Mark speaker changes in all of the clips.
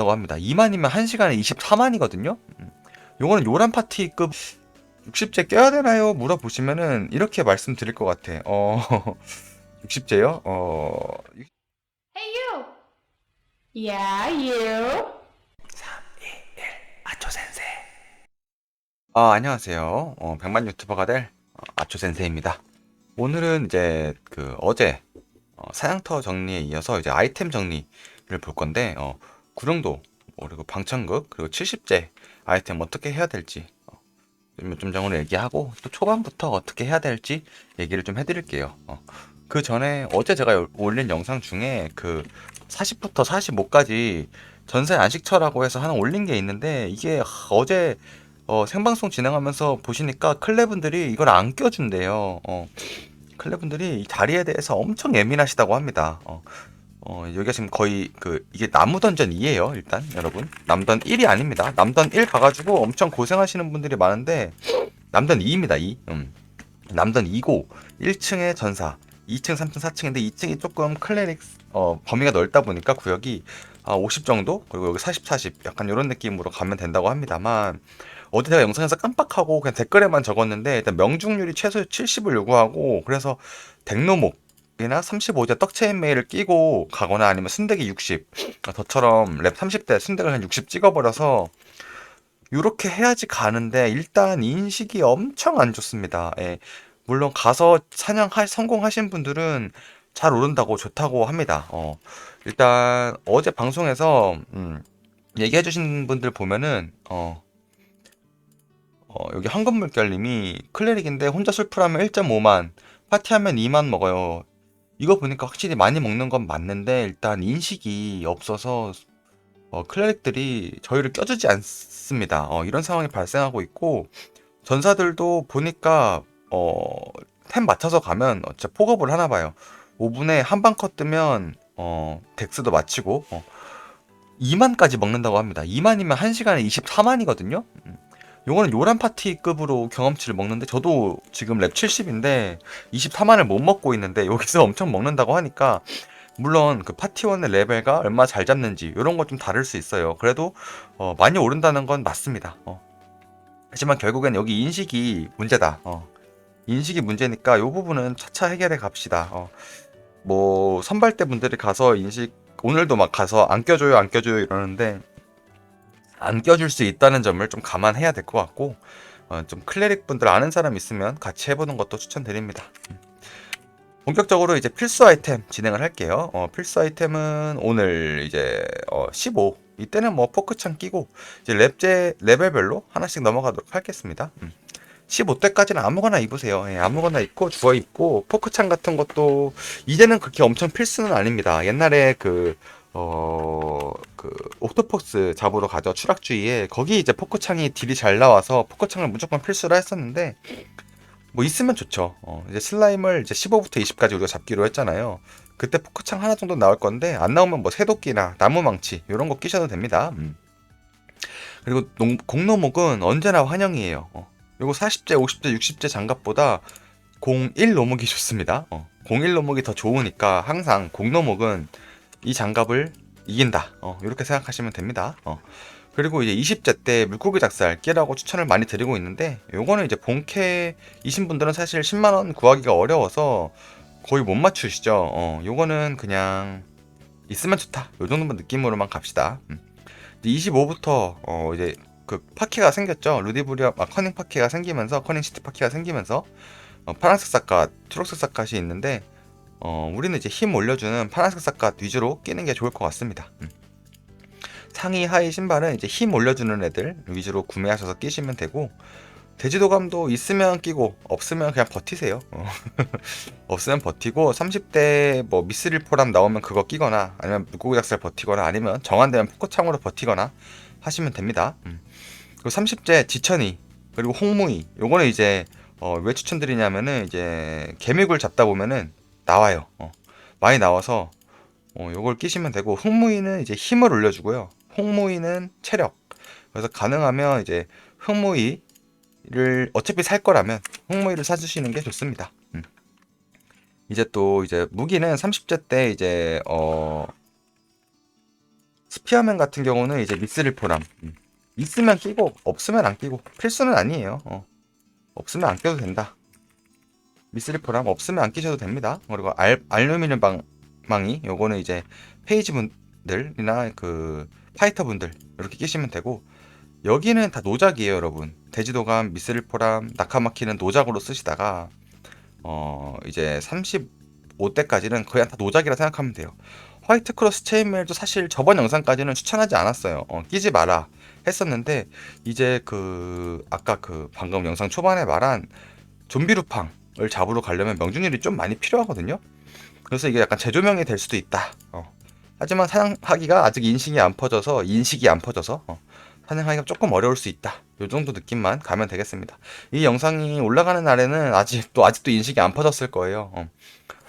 Speaker 1: 라고 합니다. 2만이면 1시간에 24만이거든요. 요거는 요란 파티급 60제 껴야 되나요? 물어보시면은 이렇게 말씀드릴 것 같아. 어 60제요? 어
Speaker 2: Hey, you! Yeah, you!
Speaker 1: 아초 센세. 아 안녕하세요. 어, 백만 유튜버가 될 어, 아초 센세입니다. 오늘은 이제 그 어제 어, 사냥터 정리에 이어서 이제 아이템 정리를 볼 건데 어, 구룡도 뭐 그리고 방천극 그리고 70제 아이템 어떻게 해야 될지 어, 좀 점정으로 얘기하고 또 초반부터 어떻게 해야 될지 얘기를 좀 해드릴게요. 어, 그 전에 어제 제가 요- 올린 영상 중에 그 40부터 45까지 전세 안식처라고 해서 하나 올린 게 있는데 이게 하, 어제 어, 생방송 진행하면서 보시니까 클레분들이 이걸 안 껴준대요. 어, 클레분들이 이 자리에 대해서 엄청 예민하시다고 합니다. 어, 어, 여기가 지금 거의 그 이게 나무 던전 2예요. 일단 여러분 남던 1이 아닙니다. 남던 1 가가지고 엄청 고생하시는 분들이 많은데 남던 2입니다. 2. 음. 남던 2고 1층에 전사, 2층, 3층, 4층인데 2층이 조금 클레릭 어, 범위가 넓다 보니까 구역이 아, 50 정도 그리고 여기 40, 40 약간 이런 느낌으로 가면 된다고 합니다만 어제 제가 영상에서 깜빡하고 그냥 댓글에만 적었는데 일단 명중률이 최소 70을 요구하고 그래서 덱노목 이나 35제 떡체인 메일을 끼고 가거나 아니면 순대기 60 아, 저처럼 랩 30대 순대를 한 60 찍어버려서 이렇게 해야지 가는데 일단 인식이 엄청 안 좋습니다. 예. 물론 가서 사냥할 성공하신 분들은 잘 오른다고 좋다고 합니다. 어. 일단 어제 방송에서 음, 얘기해 주신 분들 보면은 어, 어, 여기 황금물결님이 클레릭인데 혼자 술풀하면 1.5만 파티하면 2만 먹어요. 이거 보니까 확실히 많이 먹는 건 맞는데 일단 인식이 없어서 어, 클레릭들이 저희를 껴주지 않습니다. 어, 이런 상황이 발생하고 있고 전사들도 보니까 어, 템 맞춰서 가면 어, 진짜 폭업을 하나 봐요. 5분에 한 방 컷 뜨면 어, 덱스도 마치고 어, 2만까지 먹는다고 합니다. 2만이면 1시간에 24만이거든요. 요거는 요란 파티급으로 경험치를 먹는데 저도 지금 랩 70인데 24만을 못 먹고 있는데 여기서 엄청 먹는다고 하니까 물론 그 파티원의 레벨과 얼마 잘 잡는지 이런 거좀 다를 수 있어요. 그래도 어, 많이 오른다는 건 맞습니다. 어. 하지만 결국엔 여기 인식이 문제다. 어. 인식이 문제니까 이 부분은 차차 해결해 갑시다. 어. 뭐 선발대 분들이 가서 인식 오늘도 막 가서 안 껴줘요 안 껴줘요 이러는데 안 껴줄 수 있다는 점을 좀 감안해야 될 것 같고 어, 좀 클레릭 분들 아는 사람 있으면 같이 해보는 것도 추천드립니다. 음. 본격적으로 이제 필수 아이템 진행을 할게요. 어, 필수 아이템은 오늘 이제 어, 15 이때는 뭐 포크창 끼고 이제 랩제 레벨별로 하나씩 넘어가도록 하겠습니다. 음. 15대까지는 아무거나 입으세요. 예, 아무거나 입고 주워 입고 포크창 같은 것도 이제는 그렇게 엄청 필수는 아닙니다. 옛날에 그 어, 그, 옥토퍼스 잡으러 가죠. 추락주의에. 거기 이제 포크창이 딜이 잘 나와서 포크창을 무조건 필수로 했었는데, 뭐 있으면 좋죠. 어, 이제 슬라임을 이제 15부터 20까지 우리가 잡기로 했잖아요. 그때 포크창 하나 정도 나올 건데, 안 나오면 뭐 새도끼나 나무망치, 이런 거 끼셔도 됩니다. 음. 그리고 농, 공노목은 언제나 환영이에요. 어, 요거 40제, 50제, 60제 장갑보다 01 노목이 좋습니다. 어, 01 노목이 더 좋으니까 항상 공노목은 이 장갑을 이긴다. 어, 이렇게 생각하시면 됩니다. 어. 그리고 이제 20제 때 물고기 작살 끼라고 추천을 많이 드리고 있는데 요거는 이제 본캐이신 분들은 사실 10만 원 구하기가 어려워서 거의 못 맞추시죠. 어, 요거는 그냥 있으면 좋다. 요 정도만 느낌으로만 갑시다. 음. 25부터 어, 이제 그 파키가 생겼죠. 루디브리아 아, 커닝 파키가 생기면서 커닝 시티 파키가 생기면서 어, 파란색 삿갓, 초록색 삿갓이 있는데 어, 우리는 이제 힘 올려주는 파란색 삿갓 위주로 끼는 게 좋을 것 같습니다. 음. 상의 하의 신발은 이제 힘 올려주는 애들 위주로 구매하셔서 끼시면 되고 돼지도감도 있으면 끼고 없으면 그냥 버티세요. 어. 없으면 버티고 30대 뭐 미스릴 포람 나오면 그거 끼거나 아니면 물고기 작살 버티거나 아니면 정한되면 포커창으로 버티거나 하시면 됩니다. 음. 그리고 30제 지천이 그리고 홍무이 요거는 이제 어, 왜 추천드리냐면은 이제 개미굴 잡다 보면은 나와요. 어, 많이 나와서 어, 요걸 끼시면 되고 흑무이는 이제 힘을 올려주고요. 홍무이는 체력. 그래서 가능하면 이제 흑무이를 어차피 살 거라면 흑무이를 사주시는 게 좋습니다. 음. 이제 또 이제 무기는 30제 때 이제 어 스피어맨 같은 경우는 이제 미스릴 포람. 음. 있으면 끼고 없으면 안 끼고 필수는 아니에요. 어. 없으면 안 껴도 된다. 미스릴 포람 없으면 안 끼셔도 됩니다. 그리고 알, 알루미늄 방, 망이 요거는 이제 페이지 분들이나 그 파이터 분들 이렇게 끼시면 되고 여기는 다 노작이에요, 여러분. 대지도감, 미스릴 포람, 나카마키는 노작으로 쓰시다가 어 이제 35대까지는 거의 다 노작이라 생각하면 돼요. 화이트 크로스 체인메일도 사실 저번 영상까지는 추천하지 않았어요. 어, 끼지 마라 했었는데 이제 그 아까 그 방금 영상 초반에 말한 좀비 루팡을 잡으러 가려면 명중률이 좀 많이 필요하거든요. 그래서 이게 약간 재조명이 될 수도 있다. 어. 하지만 사냥하기가 아직 인식이 안 퍼져서 인식이 안 퍼져서 어, 사냥하기가 조금 어려울 수 있다. 요 정도 느낌만 가면 되겠습니다. 이 영상이 올라가는 날에는 아직 또 아직도 인식이 안 퍼졌을 거예요. 어.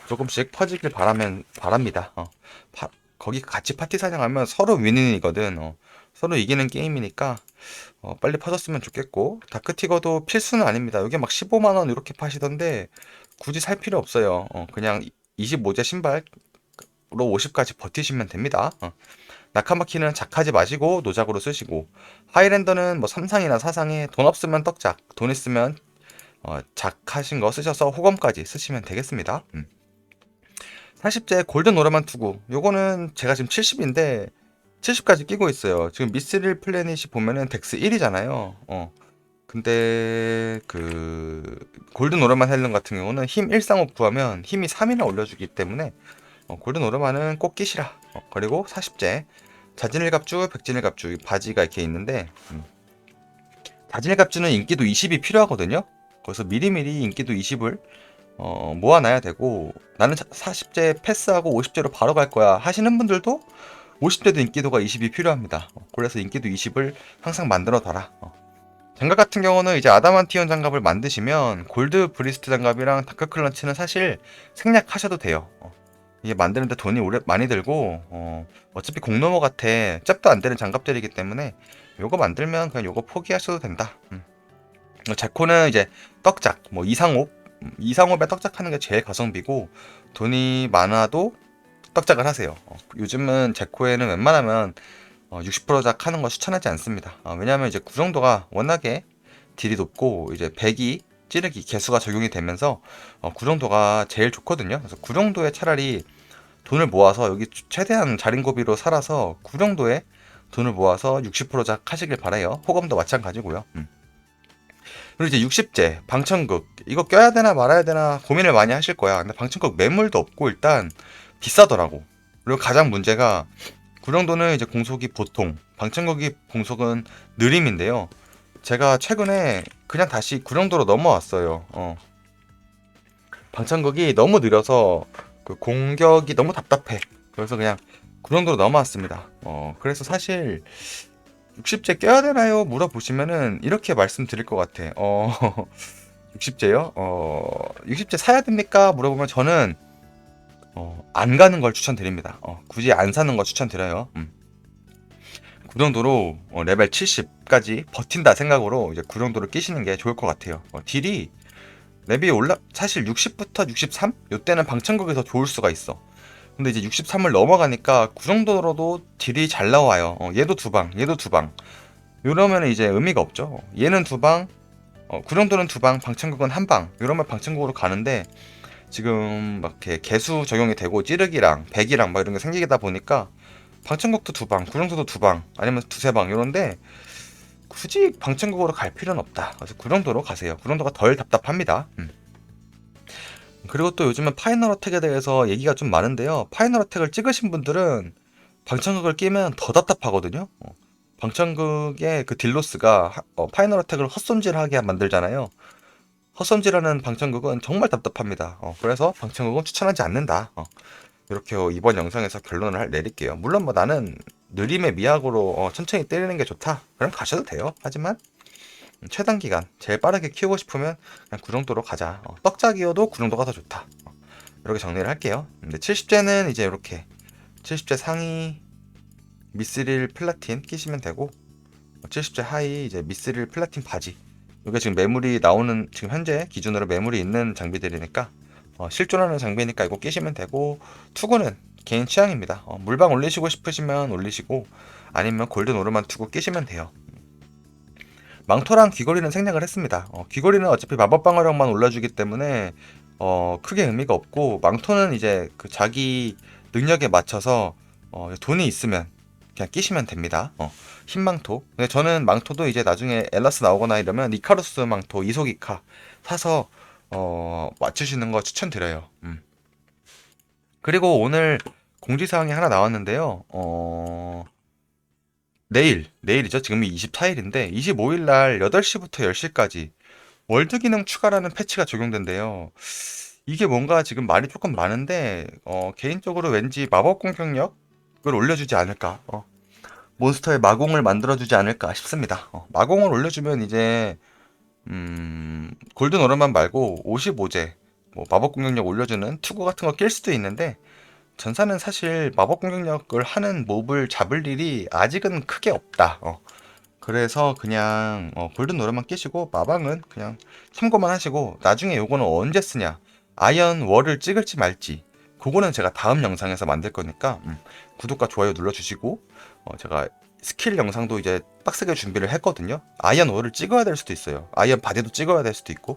Speaker 1: 조금씩 퍼지길 바라면 바랍니다. 어. 파- 거기 같이 파티 사냥하면 서로 윈윈이거든. 어. 서로 이기는 게임이니까 어, 빨리 퍼졌으면 좋겠고 다크티거도 필수는 아닙니다. 여기 막 15만 원 이렇게 파시던데 굳이 살 필요 없어요. 어, 그냥 25제 신발로 50까지 버티시면 됩니다. 어. 나카마키는 작하지 마시고 노작으로 쓰시고 하이랜더는 뭐 3상이나 4상에 돈 없으면 떡작, 돈 있으면 어, 작하신 거 쓰셔서 호검까지 쓰시면 되겠습니다. 음. 40제 골든 오르만 투구 요거는 제가 지금 70인데 70까지 끼고 있어요. 지금 미스릴 플래닛이 보면은 덱스 1이잖아요. 어. 근데 그 골든 오르만 헬름 같은 경우는 힘 135 구하면 힘이 3이나 올려주기 때문에 어, 골든 오르만은 꼭 끼시라. 어, 그리고 40제 자진일갑주, 백진일갑주 이 바지가 이렇게 있는데 음. 자진일갑주는 인기도 20이 필요하거든요. 그래서 미리미리 인기도 20을 어, 모아놔야 되고 나는 40제 패스하고 50제로 바로 갈 거야 하시는 분들도 50대도 인기도가 20이 필요합니다. 어, 그래서 인기도 20을 항상 만들어 둬라. 어. 장갑 같은 경우는 이제 아다만티온 장갑을 만드시면 골드 브리스트 장갑이랑 다크 클런치는 사실 생략하셔도 돼요. 어. 이게 만드는데 돈이 오래 많이 들고 어, 어차피 공노모 같아 짭도 안 되는 장갑들이기 때문에 요거 만들면 그냥 요거 포기하셔도 된다. 음. 어, 제코는 이제 떡작 뭐 이상옵 음, 이상옵에 떡작하는 게 제일 가성비고 돈이 많아도 떡작을 하세요. 어, 요즘은 제코에는 웬만하면 어, 60%작 하는 거 추천하지 않습니다. 어, 왜냐하면 이제 구정도가 워낙에 딜이 높고 이제 배기 찌르기 개수가 적용이 되면서 어, 구정도가 제일 좋거든요. 그래서 구정도에 차라리 돈을 모아서 여기 최대한 자린고비로 살아서 구정도에 돈을 모아서 60%작 하시길 바라요. 호감도 마찬가지고요. 음. 그리고 이제 60제 방천극 이거 껴야 되나 말아야 되나 고민을 많이 하실 거야. 근데 방천극 매물도 없고 일단 비싸더라고. 그리고 가장 문제가 구령도는 이제 공속이 보통, 방천거기 공속은 느림인데요. 제가 최근에 그냥 다시 구령도로 넘어왔어요. 어. 방천거기 너무 느려서 그 공격이 너무 답답해. 그래서 그냥 구령도로 넘어왔습니다. 어, 그래서 사실 60제 껴야 되나요? 물어보시면은 이렇게 말씀드릴 것 같아. 어, 60제요? 어, 60제 사야 됩니까? 물어보면 저는 어, 안 가는 걸 추천드립니다. 어, 굳이 안 사는 거 추천드려요. 음. 그 정도로 어, 레벨 70까지 버틴다 생각으로 이제 그 정도로 끼시는 게 좋을 것 같아요. 어, 딜이 레벨이 올라 사실 60부터 63 요때는 더 좋을 수가 있어. 근데 이제 63을 넘어가니까 그 정도로도 딜이 잘 나와요. 어, 얘도 두 방, 얘도 두 방. 이러면 이제 의미가 없죠. 얘는 두 방, 어, 그 정도는 두 방, 방천국은 한 방. 이러면 방천국으로 가는데 지금 막 이렇게 개수 적용이 되고 찌르기랑 백이랑 막 이런 게 생기다 보니까 방천국도 두 방, 구령도도 두 방, 아니면 두세 방 이런데 굳이 방천국으로 갈 필요는 없다. 그래서 구령도로 가세요. 구령도가 덜 답답합니다. 음. 그리고 또 요즘은 파이널 어택에 대해서 얘기가 좀 많은데요. 파이널 어택을 찍으신 분들은 방천국을 끼면 더 답답하거든요. 어. 방천국의 그 딜로스가 하- 어, 파이널 어택을 헛손질하게 만들잖아요. 헛손질하는 방천국은 정말 답답합니다. 어, 그래서 방천국은 추천하지 않는다. 어, 이렇게 이번 영상에서 결론을 할- 내릴게요. 물론 뭐 나는 느림의 미학으로 어, 천천히 때리는 게 좋다. 그럼 가셔도 돼요. 하지만 최단 기간 제일 빠르게 키우고 싶으면 그냥 그 정도로 가자. 어, 떡작이어도 그 정도가 더 좋다. 어, 이렇게 정리를 할게요. 근데 70제는 이제 이렇게 70제 상위 미스릴 플라틴 끼시면 되고 70제 하위 이제 미스릴 플라틴 바지 이게 지금 매물이 나오는 지금 현재 기준으로 매물이 있는 장비들이니까 어, 실존하는 장비니까 이거 끼시면 되고 투구는 개인 취향입니다. 어, 물방 올리시고 싶으시면 올리시고 아니면 골든 오르만 투구 끼시면 돼요. 망토랑 귀걸이는 생략을 했습니다. 어, 귀걸이는 어차피 마법 방어력만 올려주기 때문에 어, 크게 의미가 없고 망토는 이제 그 자기 능력에 맞춰서 어, 돈이 있으면 그냥 끼시면 됩니다. 어, 흰 망토. 근데 저는 망토도 이제 나중에 엘라스 나오거나 이러면 이카루스 망토 이소기카 사서 어, 맞추시는 거 추천드려요. 음. 그리고 오늘 공지사항이 하나 나왔는데요. 어, 내일, 내일이죠. 지금이 24일인데 25일 날 8시부터 10시까지 월드 기능 추가라는 패치가 적용된대요. 이게 뭔가 지금 말이 조금 많은데 어, 개인적으로 왠지 마법 공격력 을 올려주지 않을까. 어, 몬스터의 마공을 만들어주지 않을까 싶습니다. 어, 마공을 올려주면 이제 음, 골든 오르만 말고 55제 뭐 마법 공격력 올려주는 투구 같은 거 낄 수도 있는데 전사는 사실 마법 공격력을 하는 몹을 잡을 일이 아직은 크게 없다. 어. 그래서 그냥 어, 골든 노래만 끼시고 마방은 그냥 참고만 하시고 나중에 요거는 언제 쓰냐 아이언 월을 찍을지 말지 그거는 제가 다음 영상에서 만들 거니까 음, 구독과 좋아요 눌러주시고 어, 제가 스킬 영상도 이제 빡세게 준비를 했거든요 아이언 월을 찍어야 될 수도 있어요 아이언 바디도 찍어야 될 수도 있고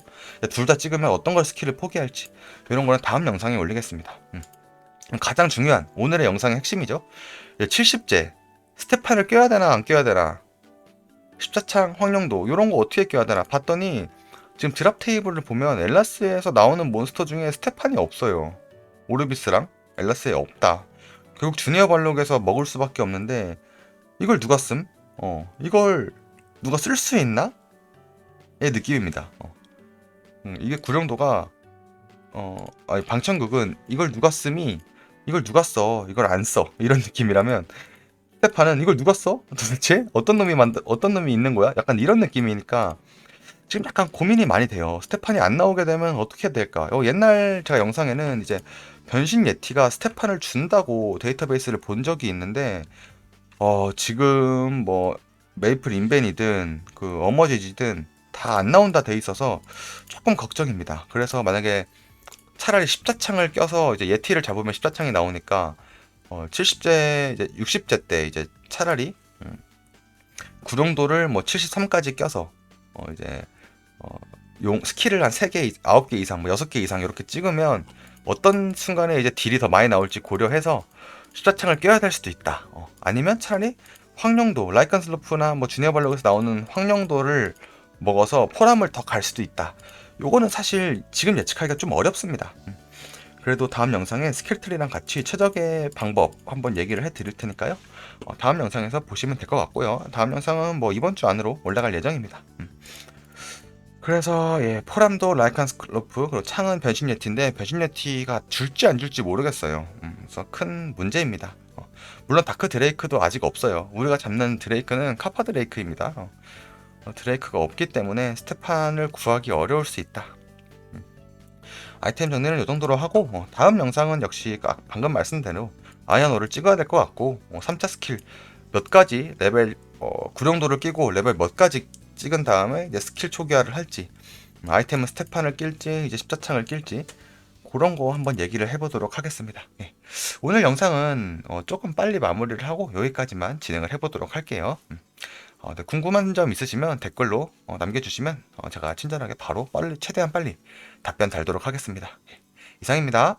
Speaker 1: 둘 다 찍으면 어떤 걸 스킬을 포기할지 이런 거는 다음 영상에 올리겠습니다 음. 가장 중요한 오늘의 영상의 핵심이죠 70제 스테판을 껴야 되나 안 껴야 되나 십자창 황령도 이런 거 어떻게 껴야 되나 봤더니 지금 드랍 테이블을 보면 엘라스에서 나오는 몬스터 중에 스테판이 없어요. 오르비스랑 엘라스에 없다. 결국 주니어 발록에서 먹을 수밖에 없는데 이걸 누가 씀? 어 이걸 누가 쓸 수 있나? 의 느낌입니다. 어. 음, 이게 구령도가 어 아니 방천국은 이걸 누가 씀이 이걸 누가 써 이걸 안 써 이런 느낌이라면 스테판은 이걸 누가 써? 도대체 어떤 놈이 만들 어떤 놈이 있는 거야? 약간 이런 느낌이니까 지금 약간 고민이 많이 돼요. 스테판이 안 나오게 되면 어떻게 해야 될까? 어, 옛날 제가 영상에는 이제 변신 예티가 스테판을 준다고 데이터베이스를 본 적이 있는데 어, 지금 뭐 메이플 인벤이든 그 어머지지든 다 안 나온다 돼 있어서 조금 걱정입니다. 그래서 만약에 차라리 십자창을 껴서 이제 예티를 잡으면 십자창이 나오니까 어, 70제 이제 60제 때 이제 차라리 음, 구룡도를 뭐 73까지 껴서 어, 이제 어, 용 스킬을 한 3개, 9개 이상, 뭐 6개 이상 이렇게 찍으면 어떤 순간에 이제 딜이 더 많이 나올지 고려해서 십자창을 껴야 될 수도 있다. 어, 아니면 차라리 황령도, 라이칸 슬로프나 뭐 주니어 발록에서 나오는 황령도를 먹어서 포람을 더 갈 수도 있다. 요거는 사실 지금 예측하기가 좀 어렵습니다. 음. 그래도 다음 영상에 스킬트리랑 같이 최적의 방법 한번 얘기를 해 드릴 테니까요. 어, 다음 영상에서 보시면 될 것 같고요. 다음 영상은 뭐 이번 주 안으로 올라갈 예정입니다. 음. 그래서 예, 포람도 라이칸 스클로프 그리고 창은 변신 예티인데 변신 예티가 줄지 안 줄지 모르겠어요. 음, 그래서 큰 문제입니다. 어, 물론 다크 드레이크도 아직 없어요. 우리가 잡는 드레이크는 카파 드레이크입니다. 어, 어, 드레이크가 없기 때문에 스테판을 구하기 어려울 수 있다. 음. 아이템 정리는 이 정도로 하고 어, 다음 영상은 역시 아- 방금 말씀대로 아이언오를 찍어야 될 것 같고 어, 3차 스킬 몇 가지 레벨 어, 구령도를 끼고 레벨 몇 가지 찍은 다음에 이제 스킬 초기화를 할지 음, 아이템은 스테판을 낄지 이제 십자창을 낄지 그런 거 한번 얘기를 해보도록 하겠습니다. 예. 오늘 영상은 어, 조금 빨리 마무리를 하고 여기까지만 진행을 해보도록 할게요. 음. 어, 네, 궁금한 점 있으시면 댓글로 어, 남겨주시면 어, 제가 친절하게 바로 빨리 최대한 빨리 답변 달도록 하겠습니다. 예. 이상입니다.